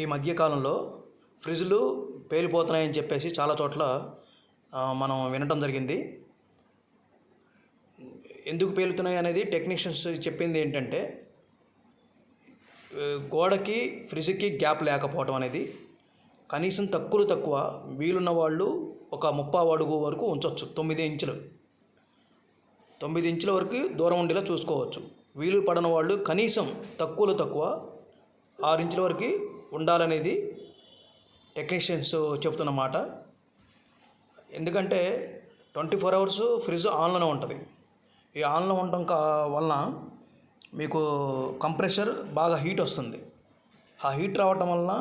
ఈ మధ్యకాలంలో ఫ్రిడ్జ్లు పేలిపోతున్నాయని చెప్పేసి చాలా చోట్ల మనం వినటం జరిగింది. ఎందుకు పేలుతున్నాయి అనేది టెక్నీషియన్స్ చెప్పింది ఏంటంటే గోడకి ఫ్రిడ్జ్కి గ్యాప్ లేకపోవడం అనేది కనీసం తక్కువ తక్కువ వీలున్న వాళ్ళు ఒక ముప్పావు అడుగు వరకు ఉంచవచ్చు తొమ్మిది ఇంచులు. తొమ్మిది ఇంచుల వరకు దూరం ఉండేలా చూసుకోవచ్చు. వీలు పడని వాళ్ళు కనీసం తక్కువలో తక్కువ ఆరు ఇంచుల వరకు ఉండాలనేది టెక్నీషియన్స్ చెప్తున్నమాట ఎందుకంటే ట్వంటీ ఫోర్ అవర్స్ ఫ్రిడ్జ్ ఆన్లోనే ఉంటుంది. ఈ ఆన్లో ఉండటం కా వలన మీకు కంప్రెషర్ బాగా హీట్ వస్తుంది. ఆ హీట్ రావటం వలన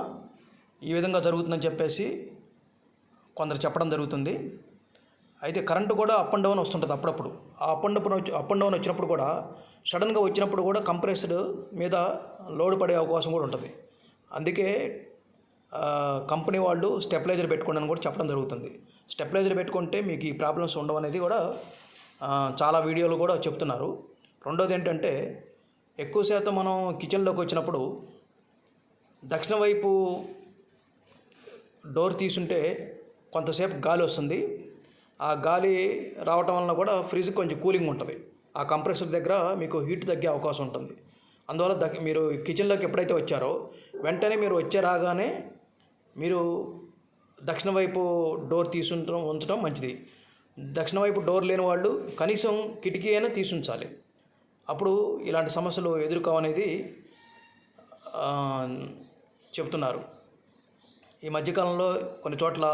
ఈ విధంగా జరుగుతుందని చెప్పేసి కొందరు చెప్పడం జరుగుతుంది. అయితే కరెంటు కూడా అప్ అండ్ డౌన్ వస్తుంటుంది అప్పుడప్పుడు. ఆ అప్ అండ్ డౌన్ వచ్చి అప్ అండ్ డౌన్ వచ్చినప్పుడు కూడా సడన్గా వచ్చినప్పుడు కూడా కంప్రెస్డ్ మీద లోడ్ పడే అవకాశం కూడా ఉంటుంది. అందుకే కంపెనీ వాళ్ళు స్టెప్లైజర్ పెట్టుకోండి అని కూడా చెప్పడం జరుగుతుంది. స్టెప్లైజర్ పెట్టుకుంటే మీకు ఈ ప్రాబ్లమ్స్ ఉండవు అనేది కూడా చాలా వీడియోలు కూడా చెప్తున్నారు. రెండోది ఏంటంటే ఎక్కువ శాతం మనం కిచెన్లోకి వచ్చినప్పుడు దక్షిణ వైపు డోర్ తీసుంటే కొంతసేపు గాలి వస్తుంది. ఆ గాలి రావటం వలన కూడా ఫ్రిడ్జ్ కొంచెం కూలింగ్ ఉంటుంది. ఆ కంప్రెసర్ దగ్గర మీకు హీట్ తగ్గే అవకాశం ఉంటుంది. అందువల్ల దక్ మీరు కిచెన్లోకి ఎప్పుడైతే వచ్చారో వెంటనే మీరు వచ్చే రాగానే మీరు దక్షిణ వైపు డోర్ తీసుంటం ఉంచడం మంచిది. దక్షిణ వైపు డోర్ లేని వాళ్ళు కనీసం కిటికీ అయినా తీసుంచాలి. అప్పుడు ఇలాంటి సమస్యలు ఎదుర్కోవనేది చెప్తున్నారు. ఈ మధ్యకాలంలో కొన్ని చోట్ల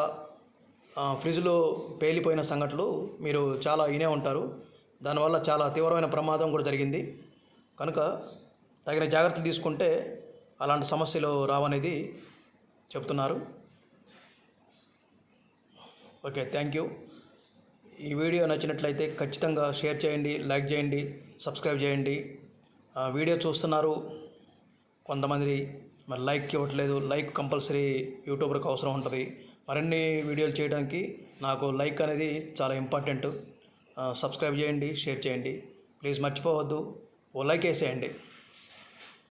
ఫ్రిడ్జ్లో పేలిపోయిన సంఘటనలు మీరు చాలా వినే ఉంటారు. దానివల్ల చాలా తీవ్రమైన ప్రమాదం కూడా జరిగింది. కనుక తగిన జాగ్రత్తలు తీసుకుంటే అలాంటి సమస్యలు రావనేది చెప్తున్నారు. Okay thank you. ఈ వీడియో నచ్చినట్లయితే ఖచ్చితంగా షేర్ చేయండి లైక్ చేయండి సబ్స్క్రైబ్ చేయండి. వీడియో చూస్తున్నారు కొంతమంది మరి లైక్ ఇవ్వట్లేదు లైక్ కంపల్సరీ యూట్యూబర్కి అవసరం ఉంటుంది. మరిన్ని వీడియోలు చేయడానికి నాకు లైక్ అనేది చాలా ఇంపార్టెంట్. సబ్స్క్రైబ్ చేయండి షేర్ చేయండి. ప్లీజ్ మర్చిపోవద్దు. ఓ లైక్ వేసేయండి.